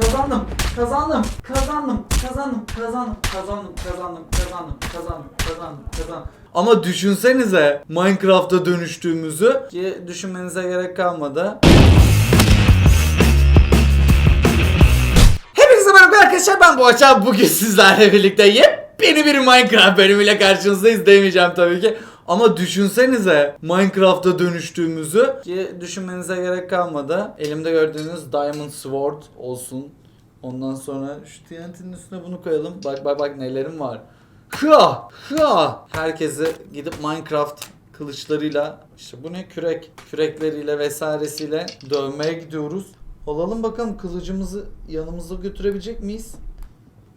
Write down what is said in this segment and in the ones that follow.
Kazandım, kazandım, kazandım, kazandım, kazandım, kazandım, kazandım, kazandım, kazandım, kazandım, kazandım. Ama düşünsenize Minecraft'a dönüştüğümüzü ki düşünmenize gerek kalmadı. Hepinize merhaba arkadaşlar ben Boğaç abi bugün sizlerle birlikte yepyeni bir Minecraft bölümüyle karşınızdayız demeyeceğim tabii ki. Ama düşünsenize Minecraft'a dönüştüğümüzü ki düşünmenize gerek kalmadı. Elimde gördüğünüz Diamond Sword olsun. Ondan sonra şu TNT'nin üstüne bunu koyalım. Bak bak bak nelerim var. Hıa! Hıa! Herkesi gidip Minecraft kılıçlarıyla işte bu ne kürek kürekleriyle vesairesiyle dövmeye gidiyoruz. Alalım bakalım kılıcımızı yanımızda götürebilecek miyiz?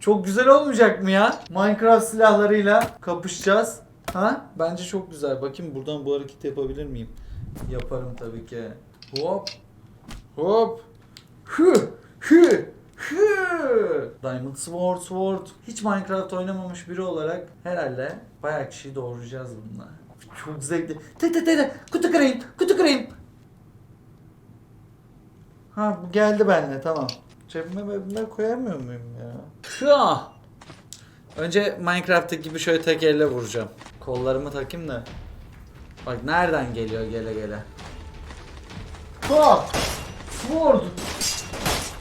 Çok güzel olmayacak mı ya? Minecraft silahlarıyla kapışacağız. Ha? Bence çok güzel. Bakayım buradan bu hareketi yapabilir miyim? Yaparım tabii ki. Hop. Hop. Hı. Hı. Hı. Diamond Sword Sword. Hiç Minecraft oynamamış biri olarak herhalde bayağı kişiyi doğuracağız bununla. Çok zevkli. Te te te te. Kutu kırayım. Kutu kırayım. Ha bu geldi benimle tamam. Cebime mebime koyamıyor muyum ya? Hıa! Önce Minecraft'taki gibi şöyle tek elle vuracağım. Kollarımı takayım da. Bak nereden geliyor gele gele. Ha! Sword!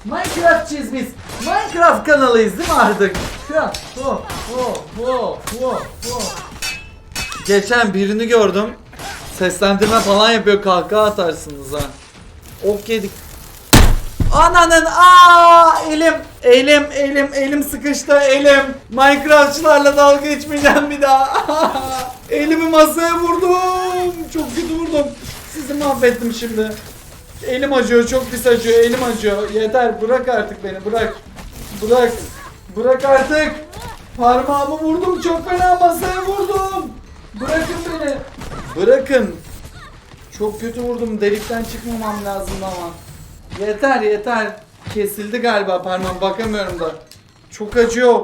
Minecraftçıyız biz. Minecraft kanalıyız değil mi artık? Ha! Ho! Ho! Ho! Ho! Ho! Geçen birini gördüm. Seslendirme falan yapıyor kahkaha atarsınız ha. Ok yedik. Ananın aa elim elim elim elim sıkıştı elim. Minecraftçılarla dalga geçmeyeceğim bir daha. Elimi masaya vurdum. Çok kötü vurdum. Sizi mahvettim şimdi. Elim acıyor çok pis acıyor elim acıyor. Yeter bırak artık beni bırak. Bırak. Bırak artık. Parmağımı vurdum çok fena masaya vurdum. Bırakın beni. Bırakın. Çok kötü vurdum delikten çıkmamam lazım ama. Yeter yeter. Kesildi galiba parmağım bakamıyorum da. Çok acıyor.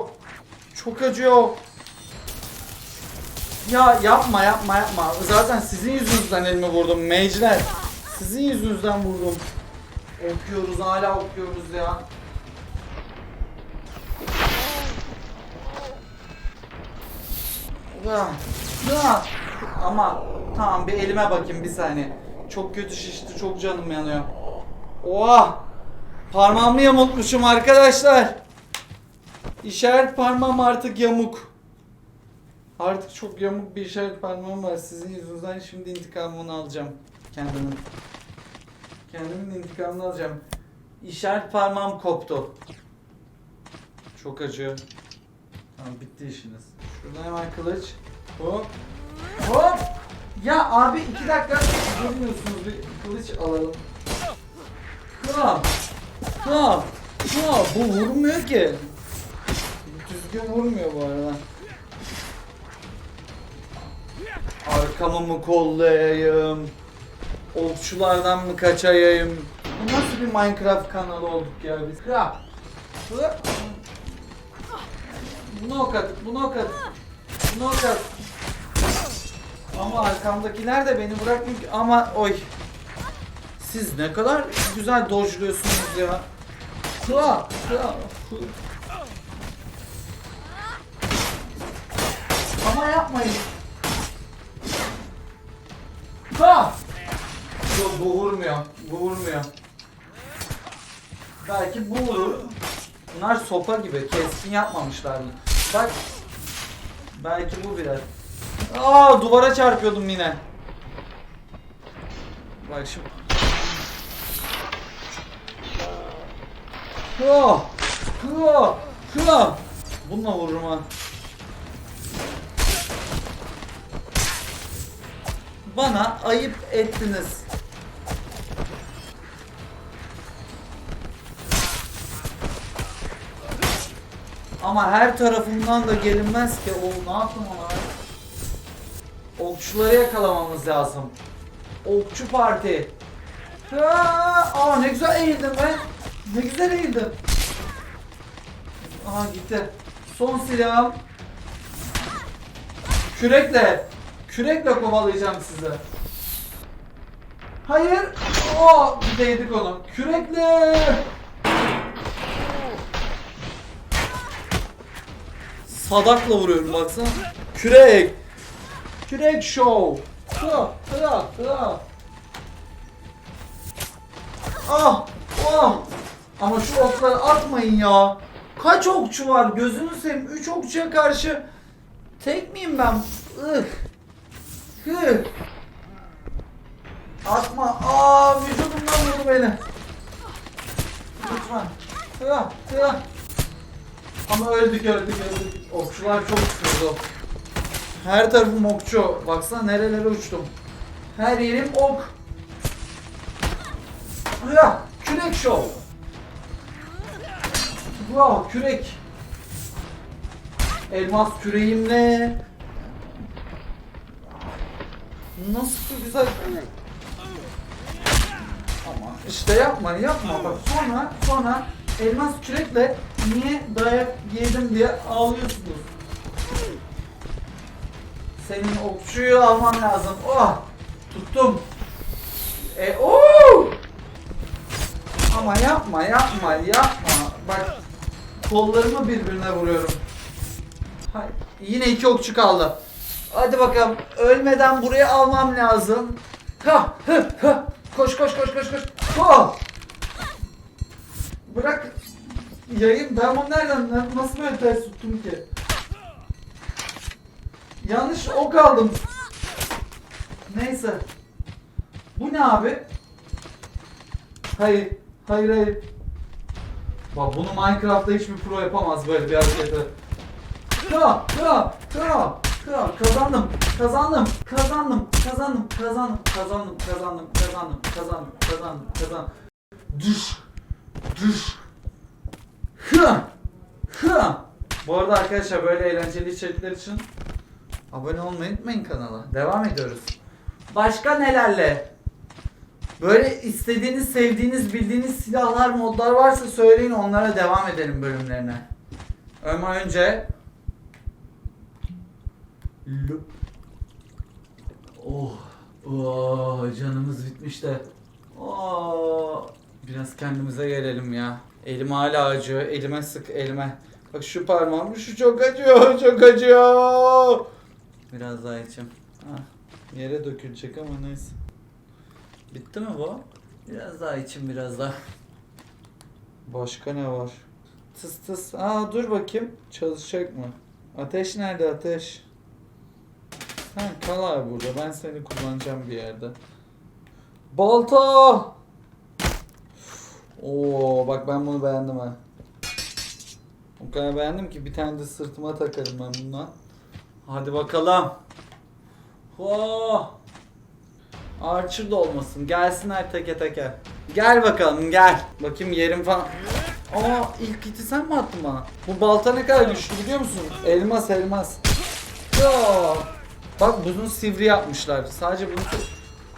Çok acıyor. Ya yapma yapma yapma. Zaten sizin yüzünüzden elimi vurdum mage'ler. Sizin yüzünüzden vurdum. Okuyoruz hala okuyoruz ya. Ama tamam bir elime bakayım bir saniye. Çok kötü şişti, çok canım yanıyor. Oha! Parmağımı yamultmuşum arkadaşlar. İşaret parmağım artık yamuk. Artık çok yamuk bir işaret parmağım var. Sizin yüzünüzden şimdi intikamını alacağım. Kendimin. Kendimin intikamını alacağım. İşaret parmağım koptu. Çok acıyor. Tamam bitti işiniz. Şuradan hemen kılıç. Hop. Hop. Ya abi iki dakika durmuyorsunuz bir kılıç alalım. Ha. Ha. Ha. Bu vurmuyor ki. Düzgün vurmuyor bu arada. Arkamı mı kollayayım? Okçulardan mı kaçayım? Bu nasıl bir Minecraft kanalı olduk ya biz? Hı. Bunu ok at, bunu ok at. Bunu ok at. Ama arkamdakiler de beni bırakmıyor ki. Ama oy. Siz ne kadar güzel dojluyorsunuz ya. Hua, hua, hu. Ama yapmayın. Ha! Yok bu vurmuyor. Bu vurmuyor. Belki bu vurur. Bunlar sopa gibi. Keskin yapmamışlar mı? Bak. Belki bu biraz. Aa duvara çarpıyordum yine. Bak şimdi. Hıa! Hıa! Hıa! Bununla vururum ha. Bana ayıp ettiniz. Ama her tarafından da gelinmez ki. O ne yaptım ona? Okçuları yakalamamız lazım. Okçu parti. Aa, aa ne güzel eğildim be. Ne güzel eğildim. Aha gitti. Son silahım. Kürekle. Kürekle kovalayacağım sizi. Hayır. O bir değdik onu. Kürekle. Sadakla vuruyorum baksana. Kürek. Kürek show. Hıra hıra hıra. Ah. Ah. Ama şu okları atmayın ya. Kaç okçu var? Gözünü seveyim. 3 okçuya karşı tek miyim ben? Ih. Hı. Atma. Aa vücudumdan vurdu beni. Lütfen. Hıa, hıa. Ama öldük öldük öldük. Okçular çok sürdü. Her tarafım okçu. Baksana nerelere uçtum. Her yerim ok. Ya kürek şov. Wow kürek. Elmas küreğimle. Nasıl güzel. Ama işte yapma yapma bak sonra sonra elmas kürekle niye dayak yedim diye ağlıyorsunuz. Senin okçuyu alman lazım. Oh! Tuttum. E oo! Ama yapma yapma yapma. Bak kollarımı birbirine vuruyorum. Hay, yine iki okçu kaldı. Hadi bakalım ölmeden buraya almam lazım. Ha. Koş koş koş koş koş. Ha! Bırak yayın ben bunu nereden nasıl böyle ters tuttum ki? Yanlış ok aldım. Neyse. Bu ne abi? Hayır. Hayır hayır. Bak bunu Minecraft'ta hiçbir pro yapamaz böyle bir hareketi. Ha ha ha ha kazandım kazandım kazandım kazandım kazandım kazandım kazandım kazandım kazandım kazandım kazandım. Düş düş. Hı hı. Bu arada arkadaşlar böyle eğlenceli içerikler için abone olmayı unutmayın kanala. Devam ediyoruz. Başka nelerle Böyle istediğiniz, sevdiğiniz, bildiğiniz silahlar, modlar varsa söyleyin onlara devam edelim bölümlerine. Ama önce. Oh, oh, canımız bitmiş de. Oh, biraz kendimize gelelim ya. Elim hala acıyor. Elime sık, elime. Bak şu parmağım, şu çok acıyor, çok acıyor. Biraz daha içim. Ah, yere dökülecek ama neyse. Bitti mi bu? Biraz daha içim biraz daha. Başka ne var? Tıs tıs. Aa dur bakayım. Çalışacak mı? Ateş nerede ateş? Ha kal abi burada. Ben seni kullanacağım bir yerde. Balta! Oo bak ben bunu beğendim ha. O kadar beğendim ki bir tane de sırtıma takarım ben bundan. Hadi bakalım. Oh! Archer da olmasın. Gelsinler teke teke. Gel bakalım gel. Bakayım yerim falan. Aa ilk iti sen mi attın bana? Bu balta ne kadar güçlü biliyor musun? Elmas elmas. Ya. Bak bunu sivri yapmışlar. Sadece bunu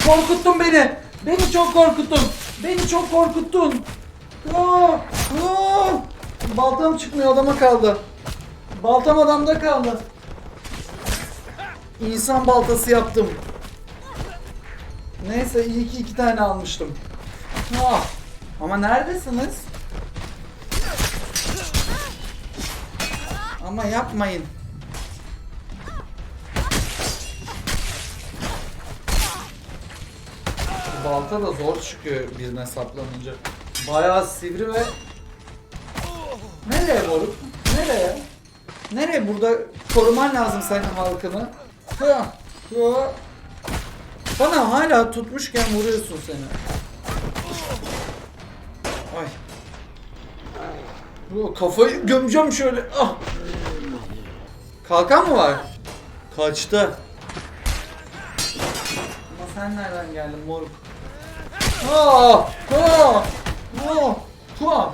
Korkuttun beni. Beni çok korkuttun. Beni çok korkuttun. Aa, aa. Baltam çıkmıyor adama kaldı. Baltam adamda kaldı. İnsan baltası yaptım. Neyse iyi ki iki tane almıştım. Ah, ama neredesiniz? Ama yapmayın. Bu balta da zor çıkıyor birine saplanınca. Bayağı sivri ve... Nereye moruk? Nereye? Nereye? Burada koruman lazım senin halkını. Hı, hı. Bana hala tutmuşken vuruyorsun seni. Ay. Bu kafayı gömeceğim şöyle. Ah. Kalkan mı var? Kaçtı. Ama sen nereden geldin moruk? Ah! Ah! Ah! Ah!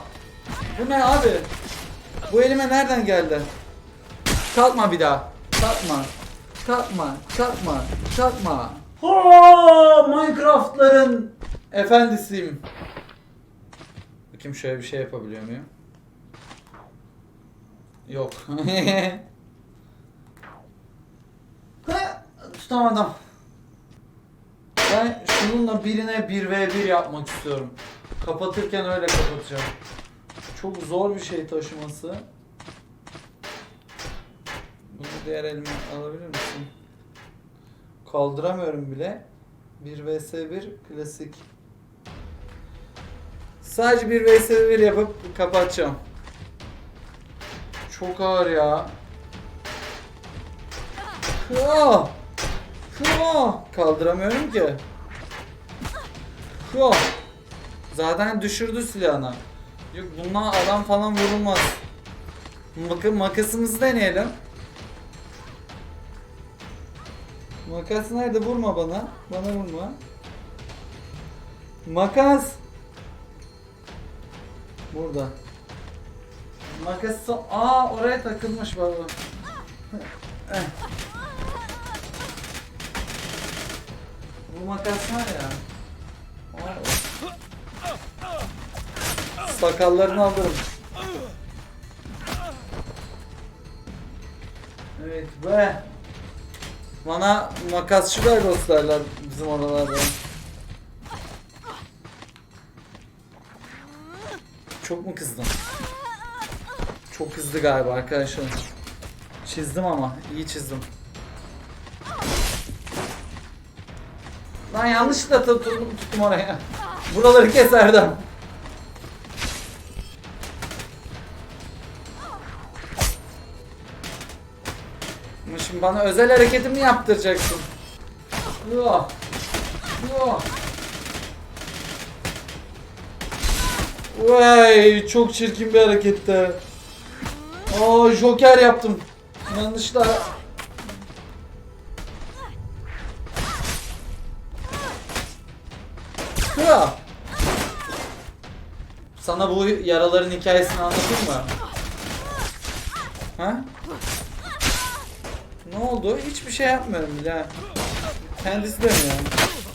Bu ne abi? Bu elime nereden geldi? Kalkma bir daha. Kalkma. Kalkma. Kalkma. Kalkma. Ha, Minecraft'ların efendisiyim. Bakayım şöyle bir şey yapabiliyor muyum? Yok. Tutamadım. Ben şununla birine 1v1 yapmak istiyorum. Kapatırken öyle kapatacağım. Çok zor bir şey taşıması. diğer elimi alabilir misin? Kaldıramıyorum bile. 1 vs 1 klasik. Sadece 1 vs 1 yapıp kapatacağım. Çok ağır ya. Hıa! Hıa! Kaldıramıyorum ki. Hıa! Zaten düşürdü silahını. Yok bununla adam falan vurulmaz. Mak makasımızı deneyelim. Makas nerede? Vurma bana. Bana vurma. Makas. Burada. Makas so- Aa oraya takılmış baba. Bu makas var ya. Sakallarını alırım. Evet be. Bana makasçı da gösterler bizim oralarda. Çok mu kızdım? Çok kızdı galiba arkadaşlar. Çizdim ama iyi çizdim. Lan yanlışlıkla tuttum, tuttum oraya. Buraları keserdim. Şimdi bana özel hareketimi yaptıracaksın. Yo. Yo. Vay çok çirkin bir hareketti. Aa joker yaptım. Yanlışla. Hıa. Sana bu yaraların hikayesini anlatayım mı? Ha? Ne oldu? Hiçbir şey yapmıyorum bile. ha. Kendisi de mi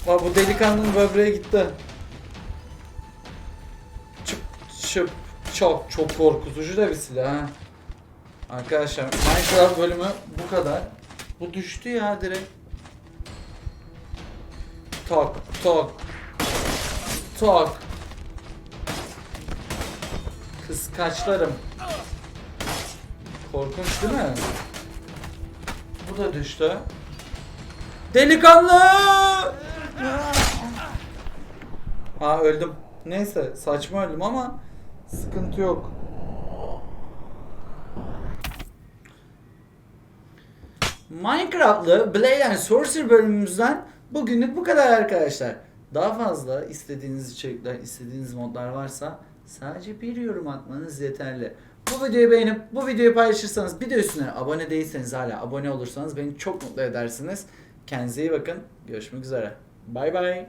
bu delikanlının böbreğe gitti. Çıp çıp çok çok korkutucu da bir silah ha. Arkadaşlar Minecraft bölümü bu kadar. Bu düştü ya direkt. Tok tok tok. Kıskaçlarım. Korkunç değil mi? Bu da düştü. Delikanlı! Ha öldüm. Neyse saçma öldüm ama sıkıntı yok. Minecraft'lı Blade and Sorcerer bölümümüzden bugünlük bu kadar arkadaşlar. Daha fazla istediğiniz içerikler, istediğiniz modlar varsa sadece bir yorum atmanız yeterli. Bu videoyu beğenip bu videoyu paylaşırsanız bir de üstüne abone değilseniz hala abone olursanız beni çok mutlu edersiniz. Kendinize iyi bakın. Görüşmek üzere. Bay bay.